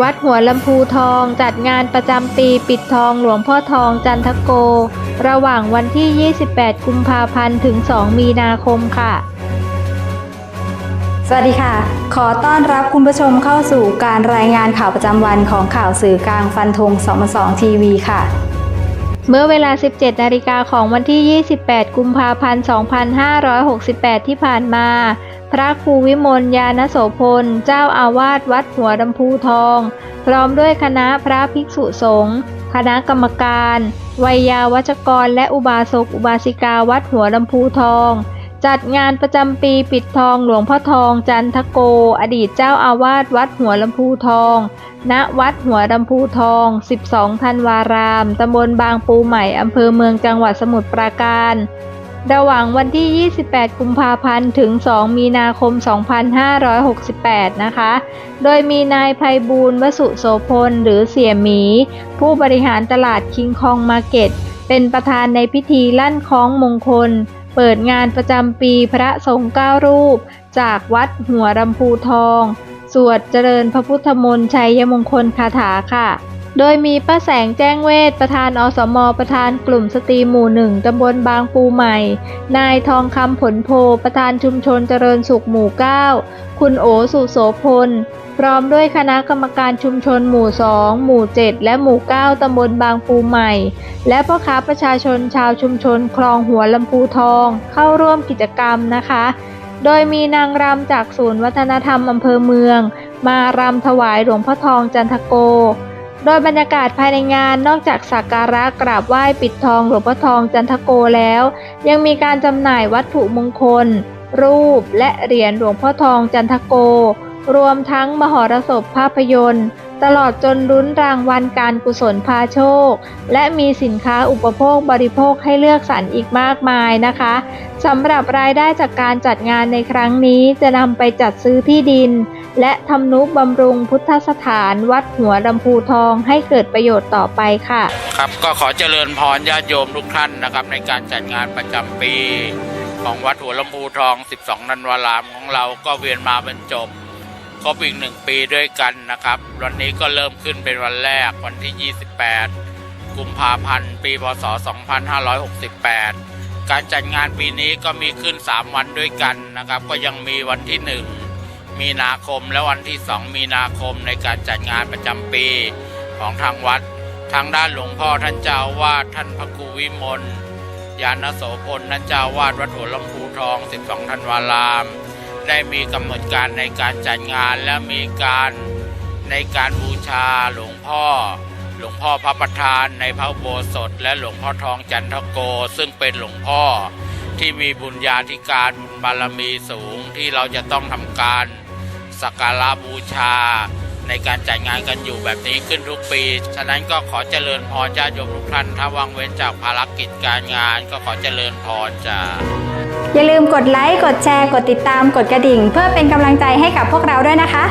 วัดหัวลำพูทองจัดงานประจำปีปิดทองหลวงพ่อทองจันทโก ระหว่างวันที่ 28 กุมภาพันธ์ถึง 2 มีนาคมค่ะ สวัสดีค่ะ ขอต้อนรับคุณผู้ชมเข้าสู่การรายงานข่าวประจำวันของข่าวสื่อกลางฟันธง2 2ทีวีค่ะ เมื่อเวลา 17 นาฬิกาของวันที่ 28 กุมภาพันธ์ 2568 ที่ผ่านมา พระครูวิมลยานโสพล เจ้าอาวาสวัดหัวลำพูทอง พร้อมด้วยคณะพระภิกษุสงฆ์คณะกรรมการ วัยยาวัจกรและอุบาสกอุบาสิกาวัดหัวลำพูทอง จัดงานประจำปีปิดทองหลวงพ่อทองจันทโก อดีตเจ้าอาวาสวัดหัวลำพูทอง ณวัดหัวลำพูทอง 12 ธันวาราม ตำบลบางปูใหม่ อำเภอเมืองจังหวัดสมุทรปราการ ระหว่างวันที่ 28 กุมภาพันธ์ ถึง 2 มีนาคม 2568 นะคะ โดยมีนายภัยบูลย์วสุโสพล หรือเสี่ยหมี ผู้บริหารตลาดคิงคองมาร์เก็ต เป็นประธานในพิธีลั่นคล้องมงคล เปิดงานประจำปีพระสงฆ์เก้ารูป จากวัดหัวลำพูทอง สวดเจริญพระพุทธมนต์ชัยมงคลคาถาค่ะ โดยมีป้าแสงแจ้งเวทประธานอสม ประธานกลุ่มสตรีหมู่หนึ่งตำบลบางปูใหม่ นายทองคำผลโพ ประธานชุมชนเจริญสุขหมู่ 9 คุณโอสุโสพล พร้อมด้วยคณะกรรมการชุมชนหมู่ 2 หมู่ 7 และหมู่ 9 ตำบลบางปูใหม่ และพ่อค้าประชาชนชาวชุมชนคลองหัวลำพูทอง เข้าร่วมกิจกรรมนะคะ โดยมีนางรำจากศูนย์วัฒนธรรมอำเภอเมือง มารำถวายหลวงพ่อทองจันทโก โดยบรรยากาศภายในงานนอกจากสักการะกราบไหว้ปิดทองหลวงพ่อทองจันทโกแล้ว ยังมีการจำหน่ายวัตถุมงคล รูปและเหรียญหลวงพ่อทองจันทโก รวมทั้งมหรสพภาพยนตร์ ตลอดจนลุ้นรางวัลการกุศลพาโชค และมีสินค้าอุปโภคบริโภคให้เลือกสรรอีกมากมายนะคะสำหรับรายได้จากการจัดงานในครั้งนี้จะนำไปจัดซื้อที่ดิน และทำนุบำรุงพุทธสถานวัดหัวลำพูทองให้เกิดประโยชน์ต่อไปค่ะ ครับก็ขอเจริญพรญาติโยมทุกท่านนะครับ ในการจัดงานประจำปี ของวัดหัวลำพูทอง 12 นันวารามของเราก็เวียนมาบรรจบ รบอีกหนึ่งปีด้วยกันนะครับ วันนี้ก็เริ่มขึ้นเป็นวันแรกวันที่ 28 กุมภาพันธ์ ปีพศ 2568 การจัดงานปีนี้ก็มีขึ้น 3 วันด้วยกันนะครับ ก็ยังมีวันที่ 1 มีนาคมและวันที่ 2 มีนาคมในการจัดงานประจำปีของทางวัด ทางด้านหลวงพ่อท่านเจ้าวาดท่านพระครูวิมลยานโสพลท่านเจ้าอาวาดวัดหัวลำพูทอง 12 ธันวาราม ได้มีกำหนดการในการจัดงานและมีการในการบูชาหลวงพ่อ หลวงพ่อพระประธานในพระโบสถและหลวงพ่อทองจันทโก ซึ่งเป็นหลวงพ่อที่มีบุญญาธิการบุญบารมีสูงที่เราจะต้องทำการสักการะบูชา ในการจัดงานกันอยู่แบบนี้ขึ้นทุกปี ฉะนั้นก็ขอเจริญพรญาติโยมทุกท่านถ้าว่างเว้นจากภารกิจการงาน ก็ขอเจริญพรจ้าอย่าลืมกดไลค์ กดแชร์ กดติดตาม กดกระดิ่ง เพื่อเป็นกำลังใจให้กับพวกเราด้วยนะคะ